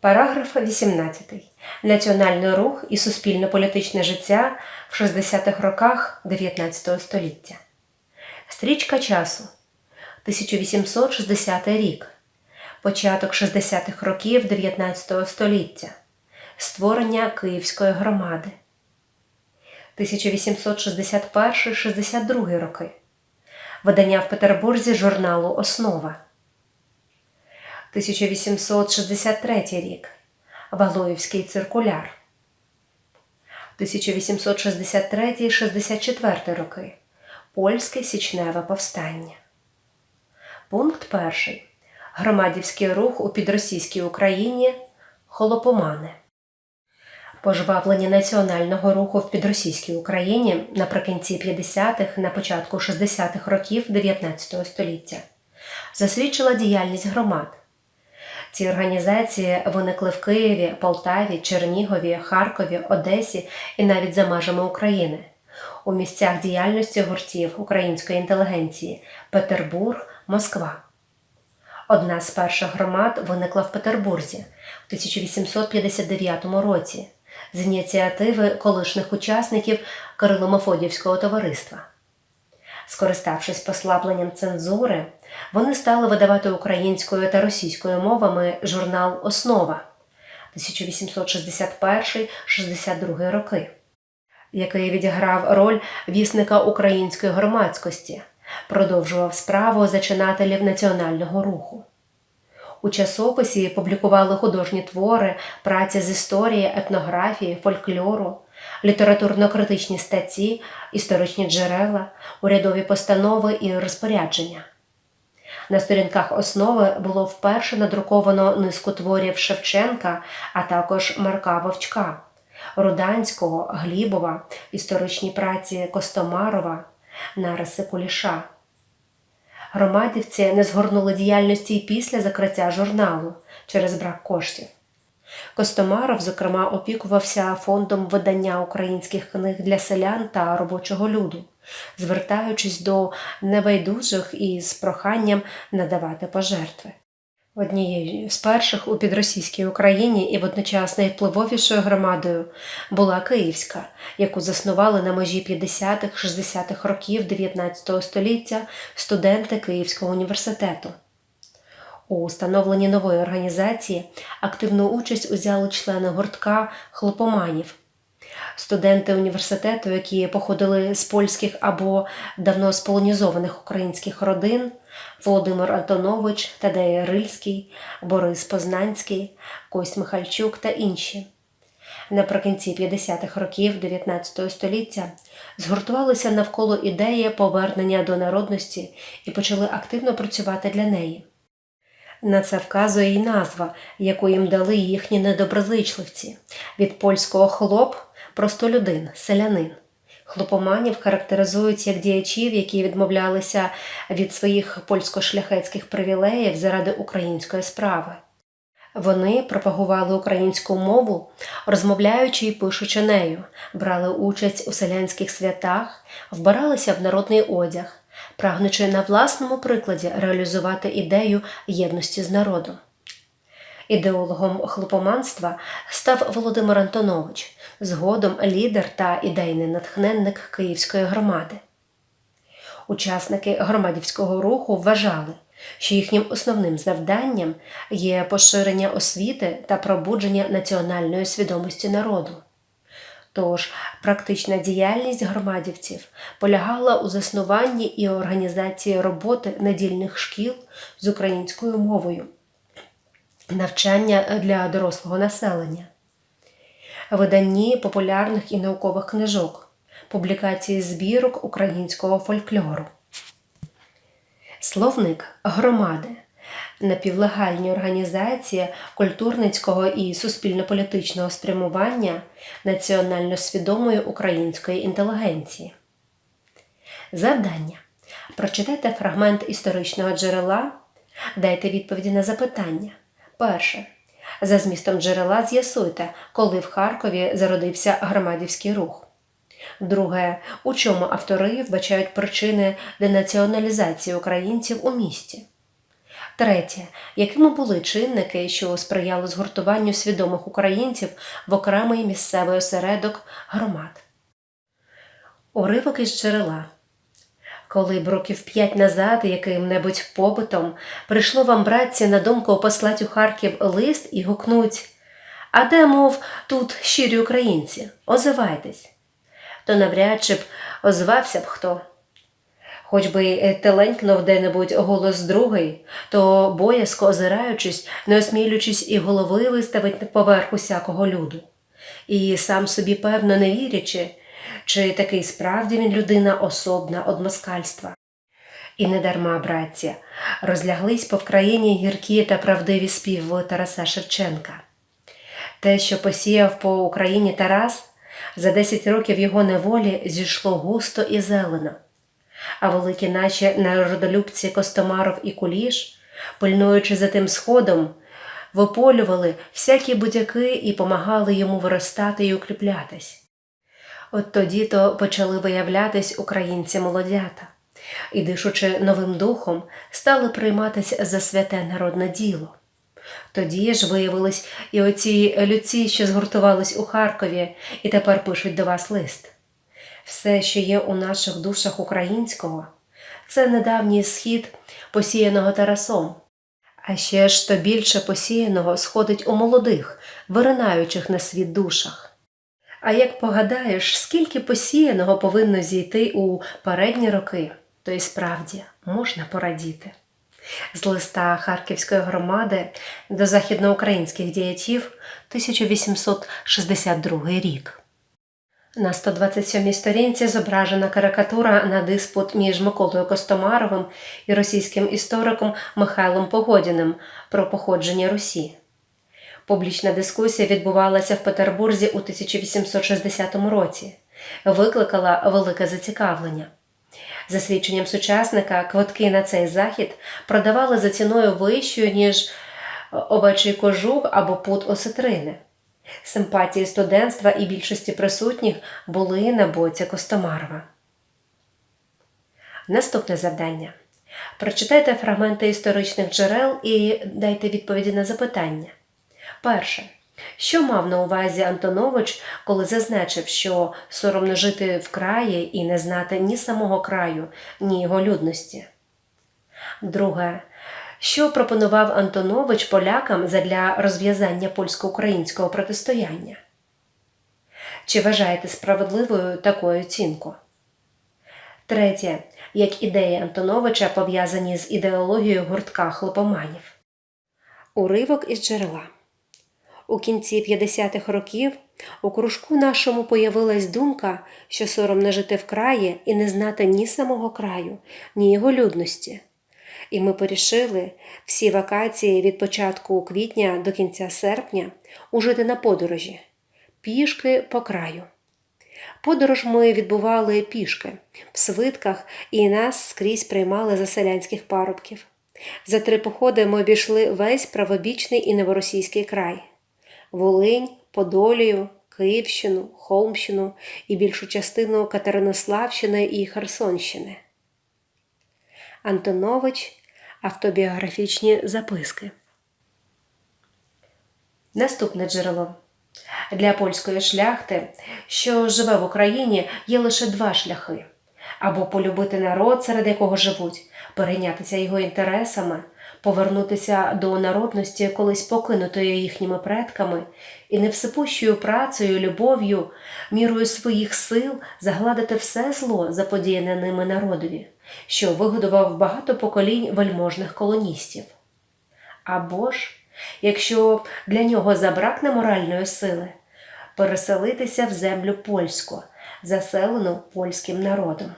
Параграф 18. Національний рух і суспільно-політичне життя в 60-х роках 19 століття. Стрічка часу 1860 рік. Початок 60-х років 19 століття. Створення Київської громади. 1861-62 роки. Видання в Петербурзі журналу Основа. 1863 рік. Валуївський циркуляр. 1863-64 роки. Польське січневе повстання. Пункт перший. Громадівський рух у підросійській Україні. Холопомани. Пожвавлення національного руху в підросійській Україні наприкінці 50-х, на початку 60-х років 19 століття засвідчила діяльність громад. Ці організації виникли в Києві, Полтаві, Чернігові, Харкові, Одесі і навіть за межами України. У місцях діяльності гуртів української інтелігенції Петербург, Москва. Одна з перших громад виникла в Петербурзі в 1859 році з ініціативи колишніх учасників Кирило-Мефодіївського товариства. Скориставшись послабленням цензури, вони стали видавати українською та російською мовами журнал Основа 1861-62 роки, який відіграв роль вісника української громадськості, продовжував справу зачинателів національного руху. У часописі публікували художні твори, праці з історії, етнографії, фольклору, літературно-критичні статті, історичні джерела, урядові постанови і розпорядження. На сторінках основи було вперше надруковано низку творів Шевченка, а також Марка Вовчка, Руданського, Глібова, історичні праці Костомарова, Нариси Куліша. Громадівці не згорнули діяльності й після закриття журналу через брак коштів. Костомаров, зокрема, опікувався фондом видання українських книг для селян та робочого люду, звертаючись до небайдужих і з проханням надавати пожертви. Однією з перших у підросійській Україні і водночас найвпливовішою громадою була Київська, яку заснували на межі 50-60-х років 19 століття студенти Київського університету. У становленні нової організації активну участь узяли члени гуртка хлопоманів, студенти університету, які походили з польських або давно сполонізованих українських родин. Володимир Антонович, Тадей Рильський, Борис Познанський, Кость Михальчук та інші. Наприкінці 50-х років 19 століття згуртувалися навколо ідеї повернення до народності і почали активно працювати для неї. На це вказує й назва, яку їм дали їхні недоброзичливці від польського хлоп простолюдин, селянин. Хлопоманів характеризують як діячів, які відмовлялися від своїх польсько-шляхетських привілеїв заради української справи. Вони пропагували українську мову, розмовляючи і пишучи нею, брали участь у селянських святах, вбиралися в народний одяг, прагнучи на власному прикладі реалізувати ідею єдності з народом. Ідеологом хлопоманства став Володимир Антонович, згодом лідер та ідейний натхненник Київської громади. Учасники громадівського руху вважали, що їхнім основним завданням є поширення освіти та пробудження національної свідомості народу. Тож практична діяльність громадівців полягала у заснуванні і організації роботи недільних шкіл з українською мовою, навчання для дорослого населення, виданні популярних і наукових книжок, публікації збірок українського фольклору. Словник громади напівлегальні організації культурницького і суспільно-політичного спрямування національно свідомої української інтелігенції. Завдання. Прочитайте фрагмент історичного джерела, дайте відповіді на запитання. Перше. За змістом джерела з'ясуйте, коли в Харкові зародився громадівський рух. Друге, у чому автори вбачають причини денаціоналізації українців у місті. Третє. Якими були чинники, що сприяли згуртуванню свідомих українців в окремий місцевий осередок громад? Уривок із джерела. Коли б років п'ять назад яким-небудь побитом прийшло вам, братці, на думку послать у Харків лист і гукнуть А де, мов, тут щирі українці? Озивайтесь, то навряд чи б озвався б хто. Хоч би теленькнув де-небудь голос другий, то боязко озираючись, не осмілюючись і голови виставить поверх усякого люду. І сам собі, певно, не вірячи, чи такий справді він людина особна од москальства. І не дарма, братця, розляглись по Вкраїні гіркі та правдиві співи Тараса Шевченка. Те, що посіяв по Україні Тарас, за 10 років його неволі зійшло густо і зелено. А великі наші народолюбці Костомаров і Куліш, пильнуючи за тим сходом, виполювали всякі будяки і помагали йому виростати і укріплятись. От тоді то почали виявлятись українці молодята, і, дишучи новим духом, стали прийматися за святе народне діло. Тоді ж виявились і оці людці, що згуртувались у Харкові, і тепер пишуть до вас лист. Все, що є у наших душах українського, це недавній схід, посіяного Тарасом, а ще ж то більше посіяного сходить у молодих, виринаючих на світ душах. А як погадаєш, скільки посіяного повинно зійти у передні роки, то й справді можна порадіти. З листа Харківської громади до західноукраїнських діячів 1862 рік. На 127-й сторінці зображена карикатура на диспут між Миколою Костомаровим і російським істориком Михайлом Погодіним про походження Русі. Публічна дискусія відбувалася в Петербурзі у 1860 році, викликала велике зацікавлення. За свідченням сучасника, квитки на цей захід продавали за ціною вищою, ніж овечий кожух або пут осетрини. Симпатії студентства і більшості присутніх були на боці Костомарова. Наступне завдання. Прочитайте фрагменти історичних джерел і дайте відповіді на запитання. Перше. Що мав на увазі Антонович, коли зазначив, що соромно жити в краї і не знати ні самого краю, ні його людності? Друге. Що пропонував Антонович полякам задля розв'язання польсько-українського протистояння? Чи вважаєте справедливою таку оцінку? Третє. Як ідеї Антоновича пов'язані з ідеологією гуртка хлопоманів? Уривок із джерела. У кінці 50-х років у кружку нашому появилась думка, що соромно жити в краї і не знати ні самого краю, ні його людності. І ми порішили всі вакації від початку квітня до кінця серпня ужити на подорожі, пішки по краю. Подорож ми відбували пішки в свитках і нас скрізь приймали за селянських парубків. За три походи ми обійшли весь правобічний і новоросійський край. Волинь, Подолію, Київщину, Холмщину і більшу частину Катеринославщини і Херсонщини. Антонович Автобіографічні записки. Наступне джерело. Для польської шляхти, що живе в Україні, є лише два шляхи: або полюбити народ, серед якого живуть, перейнятися його інтересами повернутися до народності колись покинутої їхніми предками, і невсипущою працею, любов'ю, мірою своїх сил загладити все зло, заподіяне ними народові, що вигодував багато поколінь вельможних колоністів. Або ж, якщо для нього забракне моральної сили, переселитися в землю польську, заселену польським народом.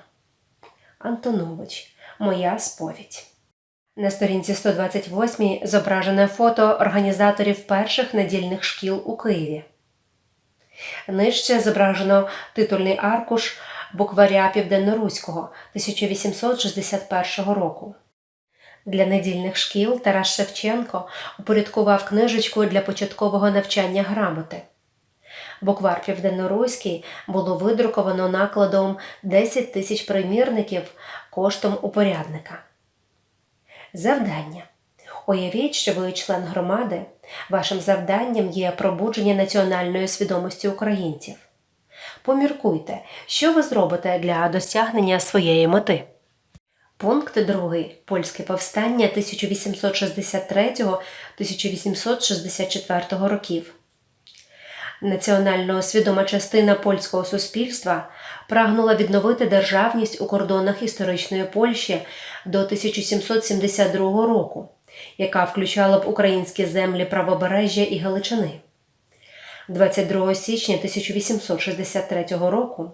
Антонович, моя сповідь. На сторінці 128 зображене фото організаторів перших недільних шкіл у Києві. Нижче зображено титульний аркуш букваря Південноруського 1861 року. Для недільних шкіл Тарас Шевченко упорядкував книжечку для початкового навчання грамоти. Буквар Південноруський було видруковано накладом 10 тисяч примірників коштом упорядника. Завдання. Уявіть, що ви член громади, вашим завданням є пробудження національної свідомості українців. Поміркуйте, що ви зробите для досягнення своєї мети. Пункт 2. Польське повстання 1863-1864 років. Національно свідома частина польського суспільства прагнула відновити державність у кордонах історичної Польщі до 1772 року, яка включала б українські землі правобережжя і Галичини. 22 січня 1863 року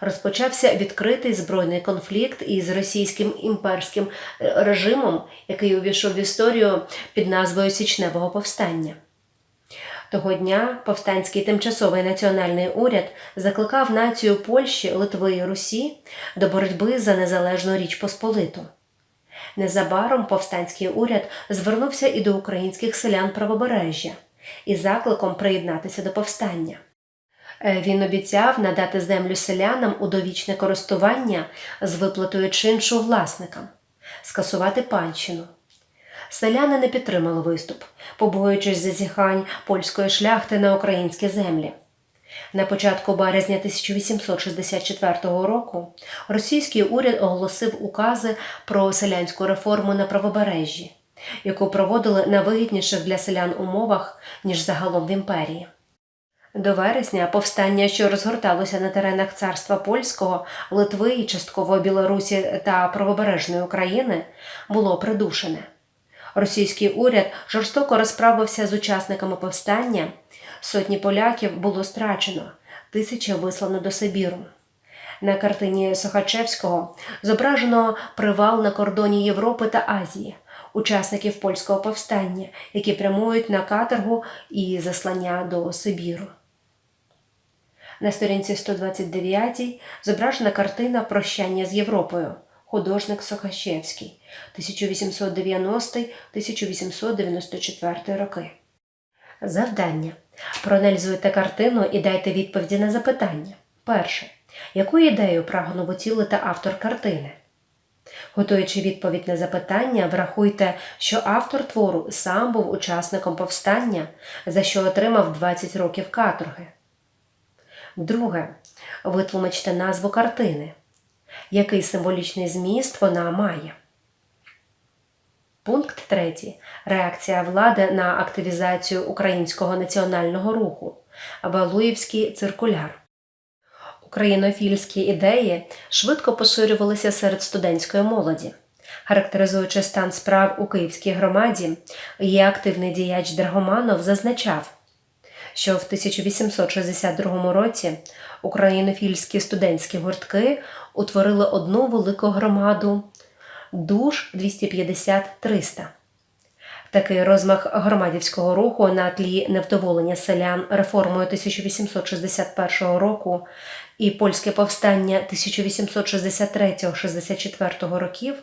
розпочався відкритий збройний конфлікт із російським імперським е, режимом, який увійшов в історію під назвою Січневого повстання. Того дня повстанський тимчасовий національний уряд закликав націю Польщі, Литви і Русі до боротьби за незалежну Річ Посполиту. Незабаром повстанський уряд звернувся і до українських селян правобережжя із закликом приєднатися до повстання. Е, Він обіцяв надати землю селянам у довічне користування з виплатою чиншу власникам, скасувати панщину. Селяни не підтримали виступ, побоюючись зазіхань польської шляхти на українські землі. На початку березня 1864 року російський уряд оголосив укази про селянську реформу на правобережжі, яку проводили на вигідніших для селян умовах, ніж загалом в імперії. До вересня повстання, що розгорталося на теренах царства польського, Литви і частково Білорусі та правобережної України, було придушене. Російський уряд жорстоко розправився з учасниками повстання, сотні поляків було страчено, тисячі вислано до Сибіру. На картині Сохачевського зображено привал на кордоні Європи та Азії, учасників польського повстання, які прямують на каторгу і заслання до Сибіру. На сторінці 129 зображена картина Прощання з Європою. Художник Сохачевський 1890-1894 роки. Завдання. Проаналізуйте картину і дайте відповіді на запитання. Перше. Яку ідею прагнув утілити автор картини? Готуючи відповідь на запитання, врахуйте, що автор твору сам був учасником повстання, за що отримав 20 років каторги. Друге. Витлумачте назву картини. Який символічний зміст вона має? Пункт 3. Реакція влади на активізацію українського національного руху. Валуївський циркуляр. Українофільські ідеї швидко поширювалися серед студентської молоді. Характеризуючи стан справ у Київській громаді, її активний діяч Драгоманов зазначав, що в 1862 році українофільські студентські гуртки утворили одну велику громаду душ 250-300. Такий розмах громадівського руху на тлі невдоволення селян реформою 1861 року і польське повстання 1863-64 років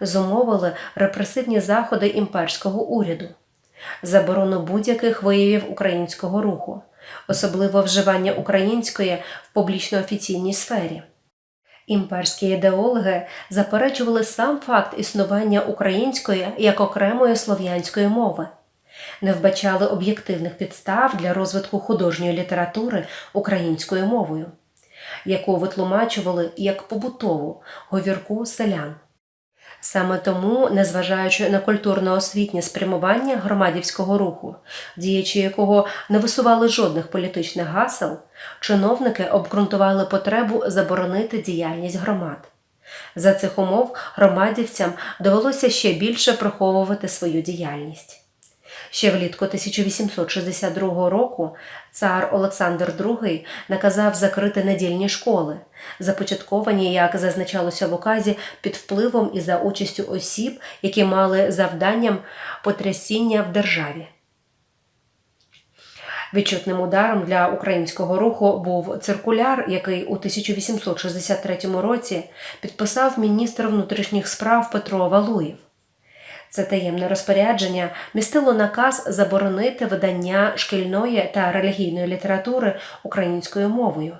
зумовили репресивні заходи імперського уряду, заборону будь-яких виявів українського руху, особливо вживання української в публічно-офіційній сфері. Імперські ідеологи заперечували сам факт існування української як окремої слов'янської мови, не вбачали об'єктивних підстав для розвитку художньої літератури українською мовою, яку витлумачували як побутову говірку селян. Саме тому, незважаючи на культурно-освітнє спрямування громадівського руху, діячі якого не висували жодних політичних гасел, чиновники обґрунтували потребу заборонити діяльність громад. За цих умов громадівцям довелося ще більше приховувати свою діяльність. Ще влітку 1862 року цар Олександр II наказав закрити недільні школи, започатковані, як зазначалося в указі, під впливом і за участю осіб, які мали завданням потрясіння в державі. Відчутним ударом для українського руху був циркуляр, який у 1863 році підписав міністр внутрішніх справ Петро Валуєв. Це таємне розпорядження містило наказ заборонити видання шкільної та релігійної літератури українською мовою.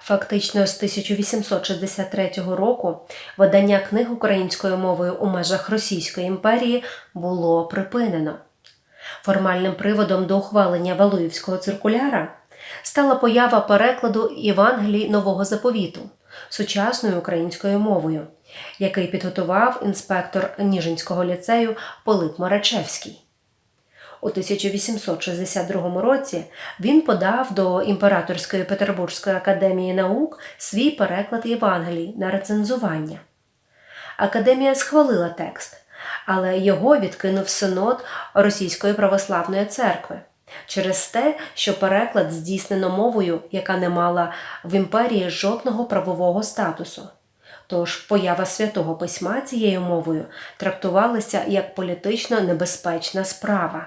Фактично з 1863 року видання книг українською мовою у межах Російської імперії було припинено. Формальним приводом до ухвалення Валуївського циркуляра стала поява перекладу Євангелій Нового заповіту сучасною українською мовою, який підготував інспектор Ніжинського ліцею Пилип Марачевський. У 1862 році він подав до Імператорської Петербурзької академії наук свій переклад Євангелій на рецензування. Академія схвалила текст, але його відкинув синод Російської православної церкви через те, що переклад здійснено мовою, яка не мала в імперії жодного правового статусу. Тож поява святого письма цією мовою трактувалася як політично небезпечна справа.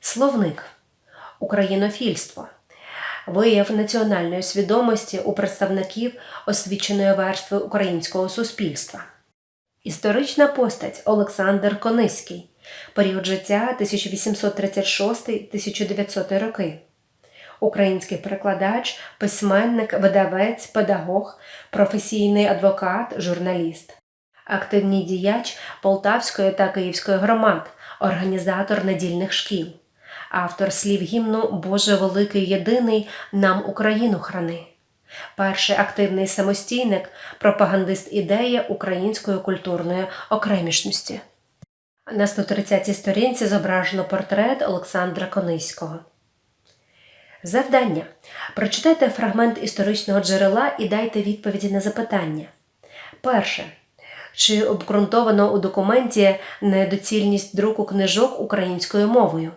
Словник Українофільство вияв національної свідомості у представників освіченої верстви українського суспільства. Історична постать Олександр Кониський, період життя 1836-1900 роки. Український перекладач, письменник, видавець, педагог, професійний адвокат, журналіст, активний діяч Полтавської та Київської громад, організатор недільних шкіл, автор слів гімну Боже Великий Єдиний нам Україну храни. Перший активний самостійник, пропагандист ідеї української культурної окремішності. На 130-й сторінці зображено портрет Олександра Кониського. Завдання. Прочитайте фрагмент історичного джерела і дайте відповіді на запитання. Перше. Чи обґрунтовано у документі недоцільність друку книжок українською мовою?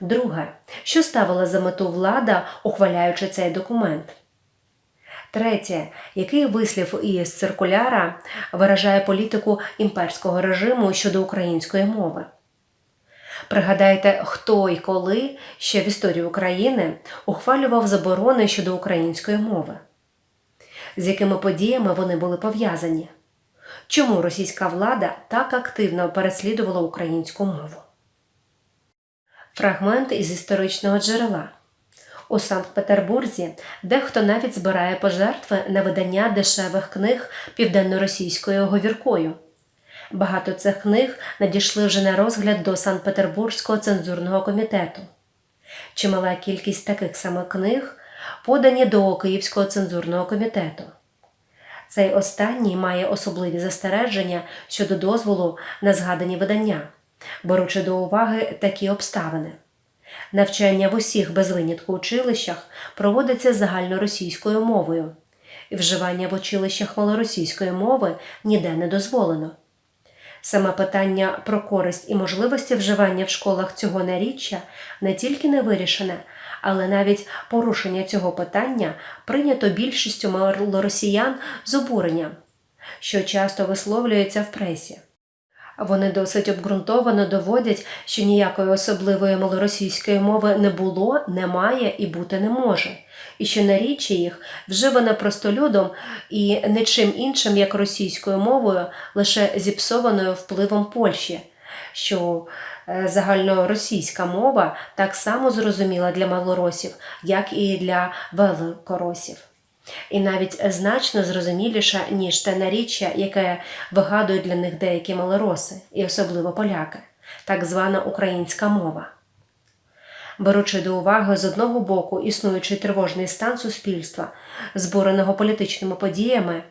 Друге. Що ставила за мету влада, ухваляючи цей документ? Третє. Який вислів із циркуляра виражає політику імперського режиму щодо української мови? Пригадайте, хто і коли ще в історії України ухвалював заборони щодо української мови, з якими подіями вони були пов'язані? Чому російська влада так активно переслідувала українську мову? Фрагмент із історичного джерела. У Санкт-Петербурзі дехто навіть збирає пожертви на видання дешевих книг південно-російською говіркою. Багато цих книг надійшли вже на розгляд до Санкт-Петербурзького цензурного комітету. Чимала кількість таких самих книг подані до Київського цензурного комітету. Цей останній має особливі застереження щодо дозволу на згадані видання, беручи до уваги такі обставини. Навчання в усіх без винятку училищах проводиться загальноросійською мовою, і вживання в училищах малоросійської мови ніде не дозволено. Саме питання про користь і можливості вживання в школах цього наріччя не тільки не вирішене, але навіть порушення цього питання прийнято більшістю малоросіян з обуренням, що часто висловлюється в пресі. Вони досить обґрунтовано доводять, що ніякої особливої малоросійської мови не було, немає і бути не може, і що наріччя їх вживане простолюдом і не чим іншим, як російською мовою, лише зіпсованою впливом Польщі, що е, загальноросійська мова так само зрозуміла для малоросів, як і для великоросів і навіть значно зрозуміліша, ніж те наріччя, яке вигадують для них деякі малороси, і особливо поляки, так звана українська мова. Беручи до уваги з одного боку існуючий тривожний стан суспільства, збуреного політичними подіями,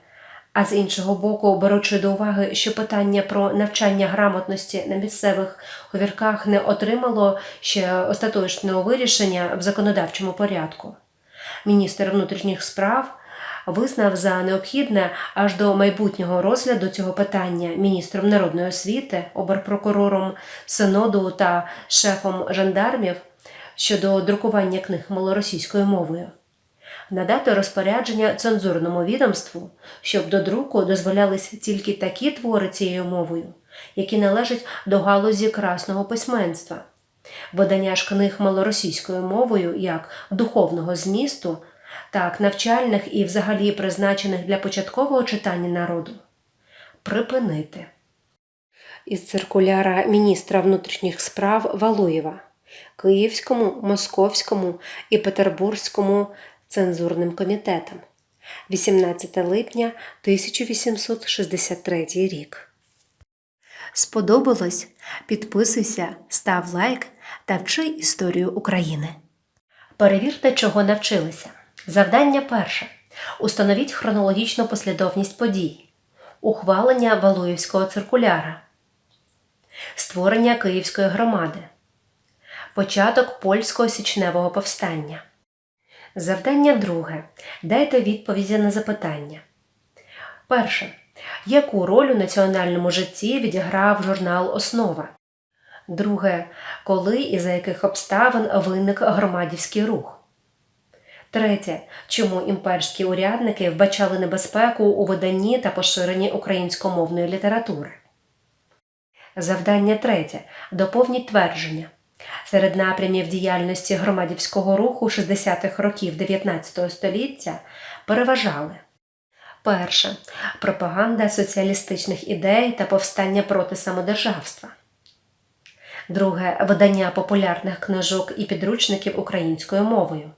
а з іншого боку, беручи до уваги, що питання про навчання грамотності на місцевих говірках не отримало ще остаточного вирішення в законодавчому порядку. Міністр внутрішніх справ визнав за необхідне аж до майбутнього розгляду цього питання міністром народної освіти, оберпрокурором синоду та шефом жандармів щодо друкування книг малоросійською мовою. Надати розпорядження цензурному відомству, щоб до друку дозволялися тільки такі твори цією мовою, які належать до галузі красного письменства. Видання ж книг малоросійською мовою як духовного змісту, так навчальних і взагалі призначених для початкового читання народу. Припинити. Із циркуляра міністра внутрішніх справ Валуєва Київському, Московському і Петербурзькому цензурним комітетом 18 липня 1863 рік. Сподобалось? Підписуйся, став лайк та вчи історію України. Перевірте, чого навчилися. Завдання перше. Установіть хронологічну послідовність подій. Ухвалення Валуївського циркуляра. Створення Київської громади. Початок польського січневого повстання. Завдання друге. Дайте відповіді на запитання. Перше. Яку роль у національному житті відіграв журнал Основа? Друге. Коли і за яких обставин виник громадівський рух? Третє. Чому імперські урядники вбачали небезпеку у виданні та поширенні українськомовної літератури? Завдання третє. Доповніть твердження. Серед напрямів діяльності громадівського руху 60-х років 19 століття переважали перше пропаганда соціалістичних ідей та повстання проти самодержавства. Друге видання популярних книжок і підручників українською мовою.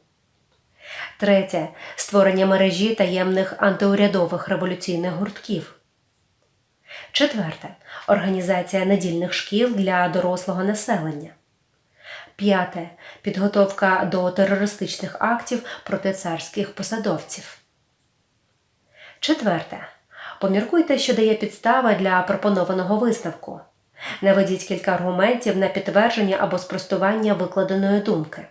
Третє створення мережі таємних антиурядових революційних гуртків. Четверте організація недільних шкіл для дорослого населення. П'яте підготовка до терористичних актів проти царських посадовців. Четверте. Поміркуйте, що дає підстава для пропонованого висновку. Наведіть кілька аргументів на підтвердження або спростування викладеної думки.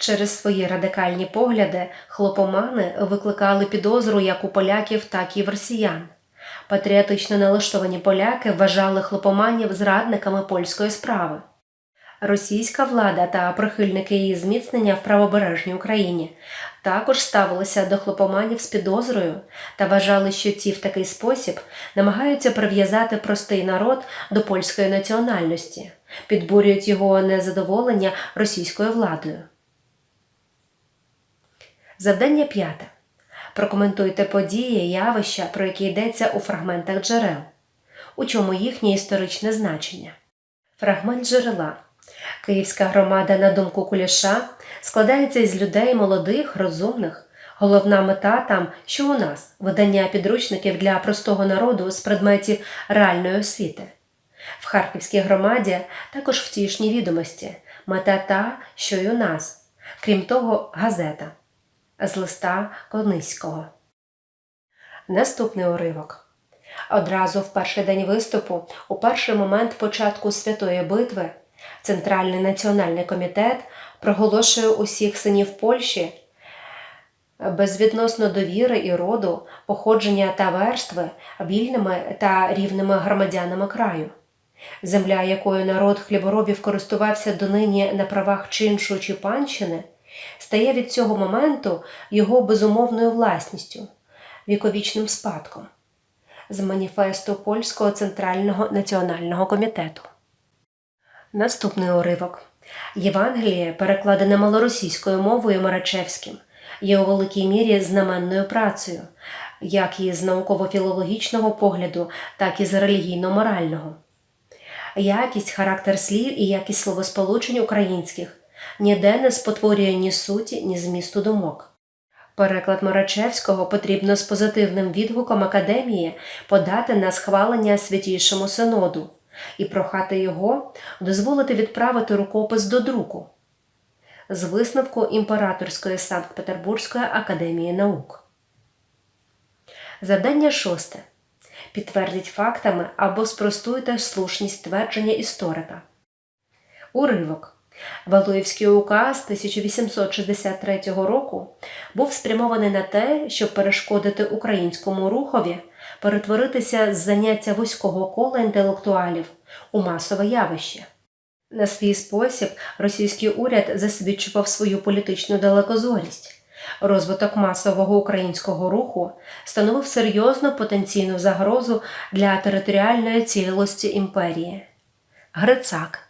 Через свої радикальні погляди хлопомани викликали підозру як у поляків, так і в росіян. Патріотично налаштовані поляки вважали хлопоманів зрадниками польської справи. Російська влада та прихильники її зміцнення в правобережній Україні також ставилися до хлопоманів з підозрою та вважали, що ті в такий спосіб намагаються прив'язати простий народ до польської національності, підбурюють його незадоволення російською владою. Завдання п'яте. Прокоментуйте події, явища, про які йдеться у фрагментах джерел. У чому їхнє історичне значення? Фрагмент джерела. Київська громада, на думку Куліша, складається із людей молодих, розумних. Головна мета там, що у нас видання підручників для простого народу з предметів реальної освіти. В Харківській громаді також втішні відомості, мета та, що й у нас, крім того, газета з листа Кониського. Наступний уривок. Одразу в перший день виступу, у перший момент початку святої битви, Центральний національний комітет проголошує усіх синів Польщі безвідносно довіри і роду, походження та верстви вільними та рівними громадянами краю. Земля, якою народ хліборобів користувався донині на правах чиншу чи панщини, стає від цього моменту його безумовною власністю, віковічним спадком з маніфесту Польського центрального національного комітету. Наступний уривок. Євангеліє, перекладене малоросійською мовою Марачевським, є у великій мірі знаменною працею, як і з науково-філологічного погляду, так і з релігійно-морального. Якість, характер слів і якість словосполучень українських ніде не спотворює ні суті, ні змісту думок. Переклад Марачевського потрібно з позитивним відгуком академії подати на схвалення святійшому синоду і прохати його дозволити відправити рукопис до друку з висновку Імператорської Санкт-Петербурзької академії наук. Завдання шосте. Підтвердіть фактами або спростуйте слушність твердження історика. Уривок. Валуївський указ 1863 року був спрямований на те, щоб перешкодити українському рухові перетворитися з заняття вузького кола інтелектуалів у масове явище. На свій спосіб російський уряд засвідчував свою політичну далекозорість. Розвиток масового українського руху становив серйозну потенційну загрозу для територіальної цілості імперії. Грицак